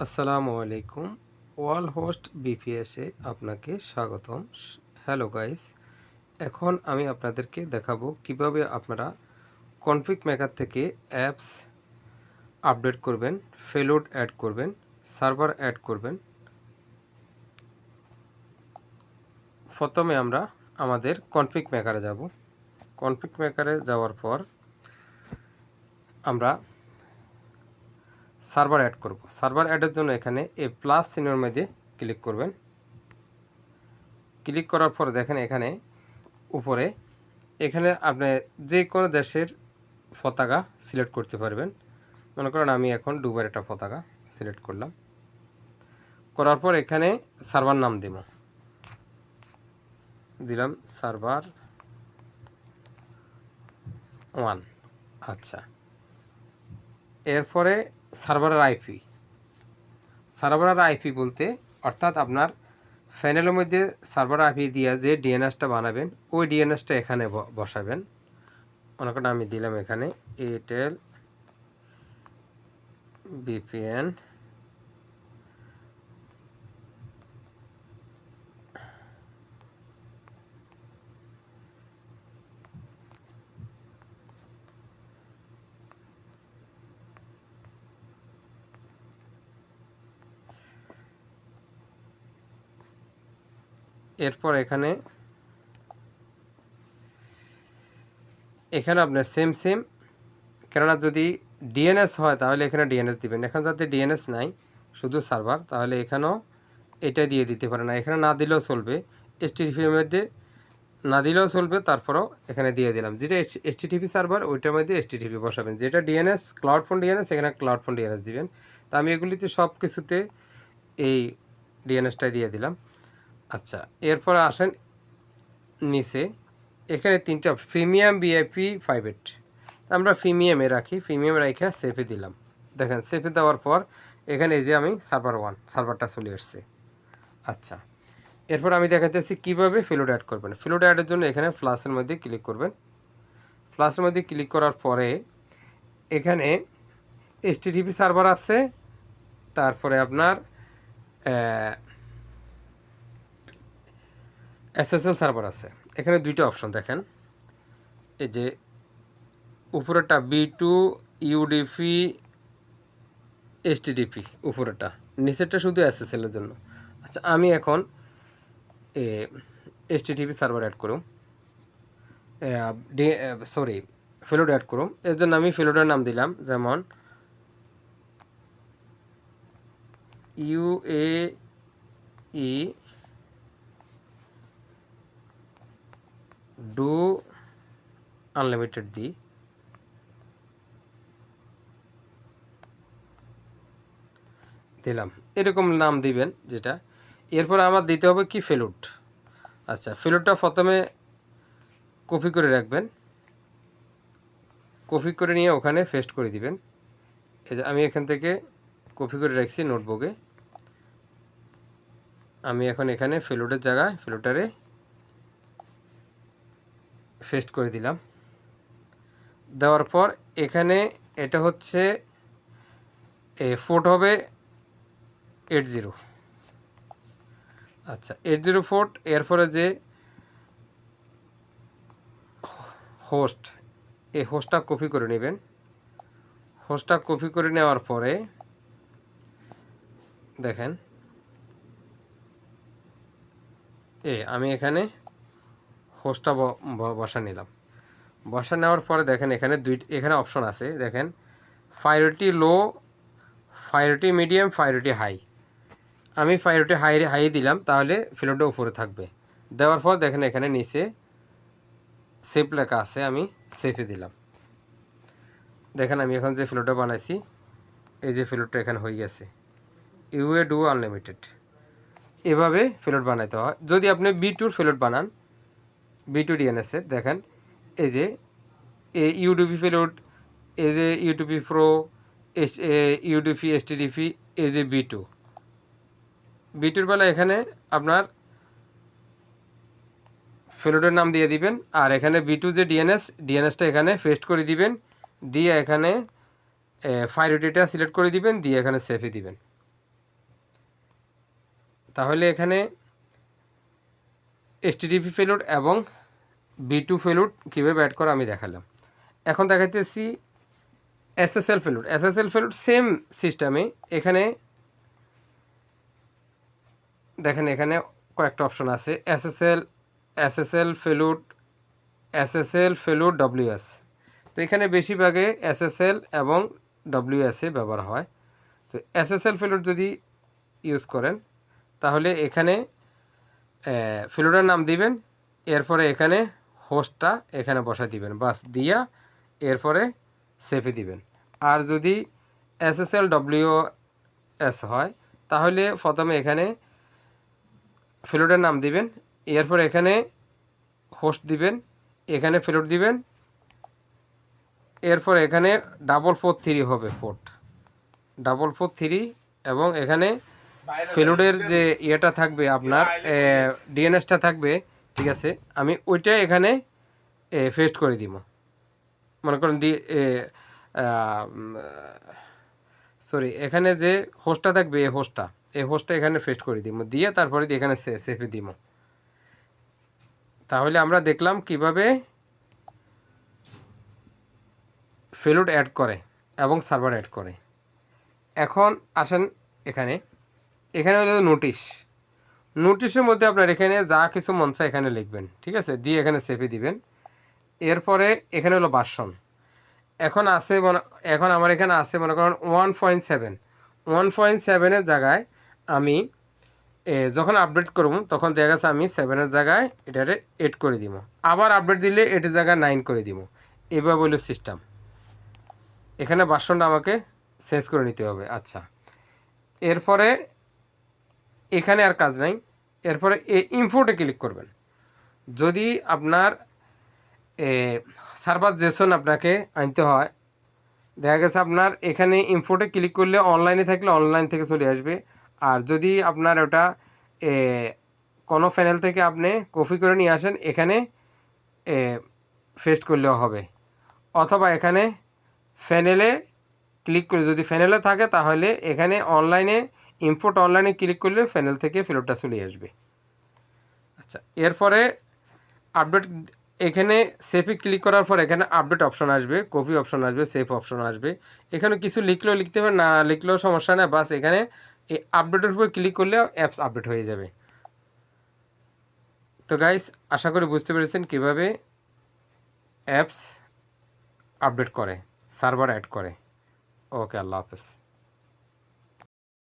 আসসালামু আলাইকুম। ওয়াল হোস্ট বিপিএসে আপনাকে স্বাগতম। হ্যালো গাইস, এখন আমি আপনাদেরকে দেখাবো কীভাবে আপনারা কনফিগ মেকার থেকে অ্যাপস আপডেট করবেন ফেলোড অ্যাড করবেন, সার্ভার অ্যাড করবেন। প্রথমে আমরা আমাদের কনফিগ মেকারে যাব। কনফিগ মেকারে যাওয়ার পর আমরা সার্ভার অ্যাড করব। সার্ভার অ্যাডের জন্য এখানে এ প্লাস সিনের মধ্যে ক্লিক করবেন। ক্লিক করার পর দেখেন এখানে উপরে, এখানে আপনি যে কোনো দেশের পতাকা সিলেক্ট করতে পারবেন। মনে করেন আমি এখন ডুবার একটা পতাকা সিলেক্ট করলাম। করার পর এখানে সার্ভার নাম দিব। দিলাম সার্ভার ওয়ান। আচ্ছা। এরপরে সার্ভারের আইপি সার্ভারের আইপি বলতে, অর্থাৎ আপনার ফ্যানেলের মধ্যে সার্ভার আইপি দিয়ে যে ডিএনএসটা বানাবেন, ওই ডিএনএসটা এখানে বসাবেন। অনেকটা আমি দিলাম এখানে এয়ারটেল বিপিএন এরপর এখানে এখানে আপনার সেম সেম কেননা যদি ডিএনএস হয়, তাহলে এখানে ডিএনএস দিবেন। এখানে যাতে ডিএনএস নাই, শুধু সার্ভার তাহলে এখানেও এটা দিয়ে দিতে পারে না। এখানে না দিলেও চলবে। এসটিটিপির মধ্যে না দিলেও চলবে, তারপরেও এখানে দিয়ে দিলাম। যেটা এসটিটিপি সার্ভার ওইটার মধ্যে এসটিটিপি বসাবেন। যেটা ডিএনএস ক্লাউড ফোন ডিএনএস এখানে ক্লাউড ফোন ডিএনএস দিবেন। তা আমি এগুলিতে সব কিছুতে এই ডিএনএসটাই দিয়ে দিলাম। আচ্ছা এরপর আসেন নিচে। এখানে তিনটা প্রিমিয়াম বিআইপি প্রাইভেট। আমরা প্রিমিয়ামে রাখি, প্রিমিয়াম রেখে সেফে দিলাম। দেখেন, সেফে দেওয়ার পর এখানে এই যে আমি সার্ভার ওয়ান, সার্ভারটা চলে এসছে আচ্ছা এরপর আমি দেখাতেছি কীভাবে ফিলোড অ্যাড করবেন। ফিলোড অ্যাডের জন্য এখানে ফ্লাসের মধ্যে ক্লিক করবেন। ফ্লাসের মধ্যে ক্লিক করার পরে এখানে এইচটিটিপি সার্ভার আছে, তারপরে আপনার এসএসএল সার্ভার আছে। এখানে দুইটা অপশন দেখেন। এই যে উপরেরটা বি টু ইউডিপি এইচটিডিপি উপরেরটা, নিচেরটা শুধু এসএসএলের জন্য। আচ্ছা আমি এখন এইচটিডিপি সার্ভার অ্যাড করুম। সরি ফেলোড অ্যাড করুম। এর জন্য আমি ফেলোডের নাম দিলাম, যেমন U A E du unlimited দিই দিলাম। এরকম নাম দিবেন যেটা। এরপর আমার দিতে হবে কি ফেলুট? আচ্ছা ফেলুটটা প্রথমে কপি করে রাখবেন। কপি করে নিয়ে ওখানে ফেস্ট করে দিবেন। এই যে আমি এখান থেকে কপি করে রাখছি নোটবুকে। আমি এখন এখানে ফেলুটের জায়গায় ফেলুটারে ফেস্ট করে দিলাম। দেওয়ার পর এখানে এটা হচ্ছে ফোর্ট হবে এইট জিরো। আচ্ছা এইট জিরো ফোর্ট, এরপরে যে হোস্ট এই হোস্টটা কপি করে নেবেন। হোস্টটা কপি করে নেওয়ার পরে দেখেন, এ, আমি এখানে হোস্টটা বসা নিলাম। বসা নেওয়ার পরে দেখেন এখানে দুই, এখানে অপশন আছে। দেখেন ফাইরিটি লো ফাইরিটি মিডিয়াম ফাইরিটি হাই আমি ফাইরিটি হাই হাই দিলাম, তাহলে ফিলোটা উপরে থাকবে। দেওয়ার পর দেখেন এখানে নিচে সেফ লেখা আছে, আমি সেফে দিলাম। দেখেন আমি এখন যে ফিলোটা বানাইছি, এই যে ফিলোটটা এখানে হয়ে গেছে। ইউএ ডু আনলিমিটেড এভাবে ফিলোট বানাইতে হয়। যদি আপনি বি টুর ফিলোট বানান বি টু ডিএনএসের দেখেন, এই যে এ ইউডিপি ফেলোড এই যে ইউটিপি প্রো এস এ ইউডিপি এসটিডিপি এই যে বি টু বি টুর বেলা এখানে আপনার ফেলোডের নাম দিয়ে দিবেন, আর এখানে বি টু যে ডিএনএস ডিএনএসটা এখানে পেস্ট করে দিবেন, দিয়ে এখানে ফাইরোটিটা সিলেক্ট করে দিবেন, দিয়ে এখানে সেফে দিবেন। তাহলে এখানে এসটিডিপি ফেলুড এবং বি টু ফেলুড কীভাবে অ্যাড করা আমি দেখালাম। এখন দেখাইতেছি SSL failed SSL failed same সিস্টেমে এখানে দেখেন এখানে কয়েকটা অপশন আছে। SSL SSL failed SSL failed WS তো এখানে বেশিরভাগে এসএসএল এবং ডব্লিউএসএ ব্যবহার হয়। তো এসএসএল ফেলুড যদি ইউজ করেন, তাহলে এখানে ফেলুডের নাম দিবেন, এরপরে এখানে হোস্টটা এখানে বসা দিবেন। বাস দিয়া এরপরে সেফে দিবেন। আর যদি এসএসএল ডব্লিউ এস হয়, তাহলে প্রথমে এখানে ফেলুডের নাম দিবেন, এরপর এখানে হোস্ট দিবেন, এখানে ফেলুড দিবেন, এরপর এখানে ডাবল ফোর থ্রি হবে ফোর্ট। ডাবল ফোর থ্রি এবং এখানে ফেলুডের যে ইয়েটা থাকবে আপনার ডিএনএসটা থাকবে, ঠিক আছে, আমি ওইটা এখানে ফেস্ট করে দিব। মনে করেন ডি সরি এখানে যে হোস্টটা থাকবে এই হোস্টটা এই হোস্টটা এখানে ফেস্ট করে দিব। দিয়ে তারপরে দিয়ে এখানে সেফে দিব। তাহলে আমরা দেখলাম কীভাবে ফেলুড অ্যাড করে এবং সার্ভার অ্যাড করে। এখন আসেন এখানে। এখানে হলো নোটিশ। নোটিশের মধ্যে আপনার এখানে যা কিছু মন চায় এখানে লিখবেন, ঠিক আছে? দিয়ে এখানে সেভে দিবেন। এরপরে এখানে হলো বাসন। এখন আছে এখন আমার এখানে আছে মনে করেন one point seven one point সেভেনের জায়গায় আমি যখন আপডেট করব, তখন দেখা গেছে আমি সেভেনের জায়গায় এটারে এড করে দিব। আবার আপডেট দিলে এটার জায়গায় নাইন করে দিব। এবার বলল সিস্টেম এখানে বাসনটা আমাকে চেঞ্জ করে নিতে হবে। আচ্ছা। এরপরে এখানে আর কাজ নাই। এরপরে এ ইনফোটে ক্লিক করবেন। যদি আপনার সার্ভার জেসন আপনাকে আনতে হয় দেখা গেছে আপনার এখানে ইনফোটে ক্লিক করলে অনলাইনে থাকলে অনলাইন থেকে চলে আসবে। আর যদি আপনার ওটা এ, কোনো প্যানেল থেকে আপনি কপি করে নিয়ে আসেন এখানে ফেস্ট করলেও হবে। অথবা এখানে ফ্যানেলে ক্লিক করে যদি ফ্যানেলে থাকে তাহলে এখানে অনলাইনে ইম্পোর্ট অনলাইনে ক্লিক করলে ফ্যানেল থেকে ফেরতটা চলে আসবে। আচ্ছা এরপরে আপডেট এখানে সেফে ক্লিক করার পর এখানে আপডেট অপশন আসবে কপি অপশন আসবে সেফ অপশন আসবে। এখানে কিছু লিখলেও লিখতে হবে, না লিখলেও সমস্যা নেই, বাস এখানে এই আপডেটের উপর ক্লিক করলে অ্যাপস আপডেট হয়ে যাবে। তো গাইস আশা করি বুঝতে পেরেছেন কীভাবে অ্যাপস আপডেট করে সার্ভার অ্যাড করে। ওকে, আল্লাহ হাফেজ।